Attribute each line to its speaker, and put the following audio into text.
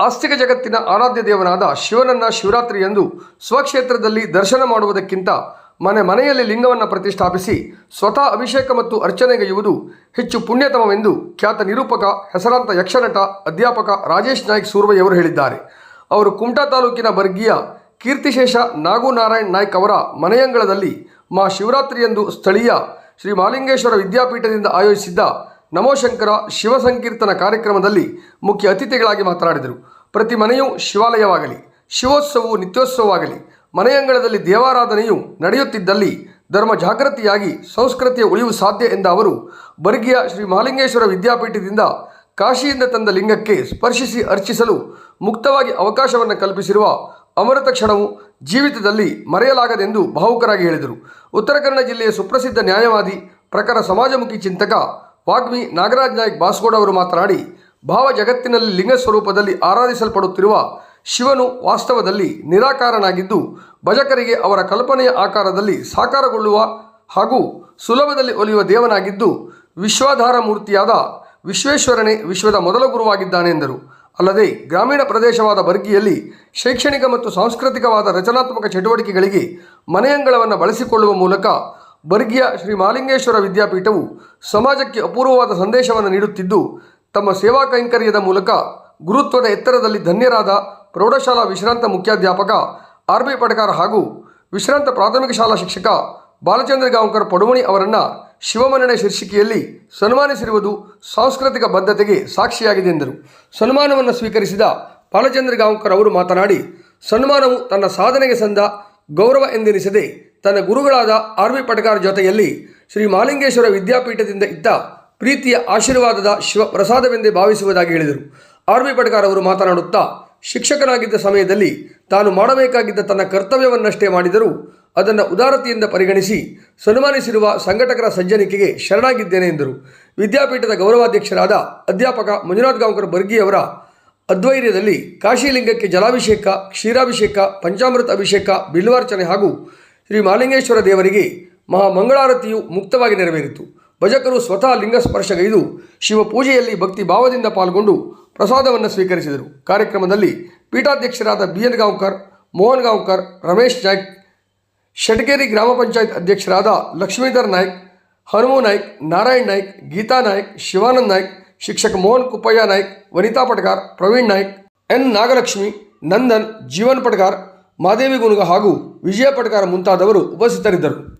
Speaker 1: ಆಸ್ತಿಕ ಜಗತ್ತಿನ ಆರಾಧ್ಯ ದೇವನಾದ ಶಿವನನ್ನ ಶಿವರಾತ್ರಿಯಂದು ಸ್ವಕ್ಷೇತ್ರದಲ್ಲಿ ದರ್ಶನ ಮಾಡುವುದಕ್ಕಿಂತ ಮನೆ ಮನೆಯಲ್ಲಿ ಲಿಂಗವನ್ನು ಪ್ರತಿಷ್ಠಾಪಿಸಿ ಸ್ವತಃ ಅಭಿಷೇಕ ಮತ್ತು ಅರ್ಚನೆಗೈಯುವುದು ಹೆಚ್ಚು ಪುಣ್ಯತಮವೆಂದು ಖ್ಯಾತ ನಿರೂಪಕ, ಹೆಸರಾಂತ ಯಕ್ಷನಟ ಅಧ್ಯಾಪಕ ರಾಜೇಶ್ ನಾಯ್ಕ್ ಸೂರ್ವಯ್ಯವರು ಹೇಳಿದ್ದಾರೆ. ಅವರು ಕುಮಟಾ ತಾಲೂಕಿನ ಬರ್ಗಿಯ ಕೀರ್ತಿಶೇಷ ನಾಗುನಾರಾಯಣ್ ನಾಯ್ಕ್ ಅವರ ಮನೆಯಂಗಳದಲ್ಲಿ ಮಾ ಶಿವರಾತ್ರಿಯಂದು ಸ್ಥಳೀಯ ಶ್ರೀ ಮಾಲಿಂಗೇಶ್ವರ ವಿದ್ಯಾಪೀಠದಿಂದ ಆಯೋಜಿಸಿದ್ದ ನಮೋಶಂಕರ ಶಿವಸಂಕೀರ್ತನ ಕಾರ್ಯಕ್ರಮದಲ್ಲಿ ಮುಖ್ಯ ಅತಿಥಿಗಳಾಗಿ ಮಾತನಾಡಿದರು. ಪ್ರತಿ ಮನೆಯೂ ಶಿವಾಲಯವಾಗಲಿ, ಶಿವೋತ್ಸವವು ನಿತ್ಯೋತ್ಸವವಾಗಲಿ, ಮನೆಯಂಗಳದಲ್ಲಿ ದೇವಾರಾಧನೆಯು ನಡೆಯುತ್ತಿದ್ದಲ್ಲಿ ಧರ್ಮ ಜಾಗೃತಿಯಾಗಿ ಸಂಸ್ಕೃತಿಯ ಉಳಿವು ಸಾಧ್ಯ ಎಂದ ಅವರು, ಬರ್ಗಿಯ ಶ್ರೀ ಮಹಾಲಿಂಗೇಶ್ವರ ವಿದ್ಯಾಪೀಠದಿಂದ ಕಾಶಿಯಿಂದ ತಂದ ಲಿಂಗಕ್ಕೆ ಸ್ಪರ್ಶಿಸಿ ಅರ್ಚಿಸಲು ಮುಕ್ತವಾಗಿ ಅವಕಾಶವನ್ನು ಕಲ್ಪಿಸಿರುವ ಅಮೃತ ಕ್ಷಣವು ಜೀವಿತದಲ್ಲಿ ಮರೆಯಲಾಗದೆಂದು ಭಾವುಕರಾಗಿ ಹೇಳಿದರು. ಉತ್ತರ ಕನ್ನಡ ಜಿಲ್ಲೆಯ ಸುಪ್ರಸಿದ್ಧ ನ್ಯಾಯವಾದಿ ಪ್ರಖರ ಸಮಾಜಮುಖಿ ಚಿಂತಕ ವಾಗ್ಮಿ ನಾಗರಾಜ್ ನಾಯಕ್ ಬಾಸ್ಕೋಡ್ ಅವರು ಮಾತನಾಡಿ ಭಾವ ಜಗತ್ತಿನಲ್ಲಿ ಲಿಂಗ ಸ್ವರೂಪದಲ್ಲಿ ಆರಾಧಿಸಲ್ಪಡುತ್ತಿರುವ ಶಿವನು ವಾಸ್ತವದಲ್ಲಿ ನಿರಾಕಾರನಾಗಿದ್ದು, ಭಜಕರಿಗೆ ಅವರ ಕಲ್ಪನೆಯ ಆಕಾರದಲ್ಲಿ ಸಾಕಾರಗೊಳ್ಳುವ ಹಾಗೂ ಸುಲಭದಲ್ಲಿ ಒಲಿಯುವ ದೇವನಾಗಿದ್ದು, ವಿಶ್ವಾಧಾರ ಮೂರ್ತಿಯಾದ ವಿಶ್ವೇಶ್ವರನೇ ವಿಶ್ವದ ಮೊದಲ ಗುರುವಾಗಿದ್ದಾನೆ ಎಂದರು. ಅಲ್ಲದೆ, ಗ್ರಾಮೀಣ ಪ್ರದೇಶವಾದ ಬರ್ಗಿಯಲ್ಲಿ ಶೈಕ್ಷಣಿಕ ಮತ್ತು ಸಾಂಸ್ಕೃತಿಕವಾದ ರಚನಾತ್ಮಕ ಚಟುವಟಿಕೆಗಳಿಗೆ ಮನೆಯಂಗಳವನ್ನು ಬಳಸಿಕೊಳ್ಳುವ ಮೂಲಕ ಬರ್ಗಿಯ ಶ್ರೀ ಮಾಲಿಂಗೇಶ್ವರ ವಿದ್ಯಾಪೀಠವು ಸಮಾಜಕ್ಕೆ ಅಪೂರ್ವವಾದ ಸಂದೇಶವನ್ನು ನೀಡುತ್ತಿದ್ದು, ತಮ್ಮ ಸೇವಾ ಕೈಂಕರ್ಯದ ಮೂಲಕ ಗುರುತ್ವದ ಎತ್ತರದಲ್ಲಿ ಧನ್ಯರಾದ ಪ್ರೌಢಶಾಲಾ ವಿಶ್ರಾಂತ ಮುಖ್ಯಾಧ್ಯಾಪಕ ಆರ್ ಬಿ ಪಟಕಾರ ಹಾಗೂ ವಿಶ್ರಾಂತ ಪ್ರಾಥಮಿಕ ಶಾಲಾ ಶಿಕ್ಷಕ ಬಾಲಚಂದ್ರ ಗಾಂವ್ಕರ್ ಪಡುವಣಿ ಅವರನ್ನು ಶಿವಮನ್ನಣೆ ಶೀರ್ಷಿಕೆಯಲ್ಲಿ ಸನ್ಮಾನಿಸಿರುವುದು ಸಾಂಸ್ಕೃತಿಕ ಬದ್ಧತೆಗೆ ಸಾಕ್ಷಿಯಾಗಿದೆ ಎಂದರು. ಸನ್ಮಾನವನ್ನು ಸ್ವೀಕರಿಸಿದ ಬಾಲಚಂದ್ರ ಗಾಂವ್ಕರ್ ಅವರು ಮಾತನಾಡಿ, ಸನ್ಮಾನವು ತನ್ನ ಸಾಧನೆಗೆ ಸಂದ ಗೌರವ ಎಂದೆನಿಸದೆ ತನ್ನ ಗುರುಗಳಾದ ಆರ್ ವಿ ಪಟಕಾರ್ ಜೊತೆಯಲ್ಲಿ ಶ್ರೀ ಮಾಲಿಂಗೇಶ್ವರ ವಿದ್ಯಾಪೀಠದಿಂದ ಇದ್ದ ಪ್ರೀತಿಯ ಆಶೀರ್ವಾದದ ಶಿವ ಪ್ರಸಾದವೆಂದೇ ಭಾವಿಸುವುದಾಗಿ ಹೇಳಿದರು. ಆರ್ ವಿ ಪಟಕಾರ್ ಅವರು ಮಾತನಾಡುತ್ತಾ, ಶಿಕ್ಷಕನಾಗಿದ್ದ ಸಮಯದಲ್ಲಿ ತಾನು ಮಾಡಬೇಕಾಗಿದ್ದ ತನ್ನ ಕರ್ತವ್ಯವನ್ನಷ್ಟೇ ಮಾಡಿದರೂ ಅದನ್ನು ಉದಾರತೆಯಿಂದ ಪರಿಗಣಿಸಿ ಸನ್ಮಾನಿಸಿರುವ ಸಂಘಟಕರ ಸಜ್ಜನಿಕೆಗೆ ಶರಣಾಗಿದ್ದೇನೆ ಎಂದರು. ವಿದ್ಯಾಪೀಠದ ಗೌರವಾಧ್ಯಕ್ಷರಾದ ಅಧ್ಯಾಪಕ ಮಂಜುನಾಥ್ ಗಾಂವ್ಕರ್ ಬರ್ಗಿಯವರ ಅದ್ವೈರ್ಯದಲ್ಲಿ ಕಾಶಿಲಿಂಗಕ್ಕೆ ಜಲಾಭಿಷೇಕ, ಕ್ಷೀರಾಭಿಷೇಕ, ಪಂಚಾಮೃತ ಅಭಿಷೇಕ, ಬಿಲ್ವಾರ್ಚನೆ ಹಾಗೂ ಶ್ರೀ ಮಾಲಿಂಗೇಶ್ವರ ದೇವರಿಗೆ ಮಹಾಮಂಗಳಾರತಿಯು ಮುಕ್ತವಾಗಿ ನೆರವೇರಿತು. ಭಜಕರು ಸ್ವತಃ ಲಿಂಗ ಸ್ಪರ್ಶಗೈದು ಶಿವ ಪೂಜೆಯಲ್ಲಿ ಭಕ್ತಿ ಭಾವದಿಂದ ಪಾಲ್ಗೊಂಡು ಪ್ರಸಾದವನ್ನು ಸ್ವೀಕರಿಸಿದರು. ಕಾರ್ಯಕ್ರಮದಲ್ಲಿ ಪೀಠಾಧ್ಯಕ್ಷರಾದ ಬಿ. ಎನ್. ಗಾಂವ್ಕರ್, ಮೋಹನ್ ಗಾಂವ್ಕರ್, ರಮೇಶ್ ನಾಯ್ಕ್ ಷಟ್ಗೇರಿ ಗ್ರಾಮ ಪಂಚಾಯತ್ ಅಧ್ಯಕ್ಷರಾದ ಲಕ್ಷ್ಮೀಧರ್ ನಾಯ್ಕ್, ಹನುಮು ನಾಯ್ಕ್, ನಾರಾಯಣ್ ನಾಯ್ಕ್, ಗೀತಾ ನಾಯ್ಕ್, ಶಿವಾನಂದ್ ನಾಯ್ಕ್, ಶಿಕ್ಷಕ ಮೋಹನ್ ಕುಪ್ಪಯ್ಯ ನಾಯ್ಕ್, ವನಿತಾ ಪಟ್ಗಾರ್, ಪ್ರವೀಣ್ ನಾಯ್ಕ್, ಎನ್. ನಾಗಲಕ್ಷ್ಮಿ, ನಂದನ್, ಜೀವನ್ ಪಟ್ಕಾರ್ ಮಾದೇವಿ ಗುನುಗ ಹಾಗೂ ವಿಜಯ ಪಟಕಾರ ಮುಂತಾದವರು ಉಪಸ್ಥಿತರಿದ್ದರು.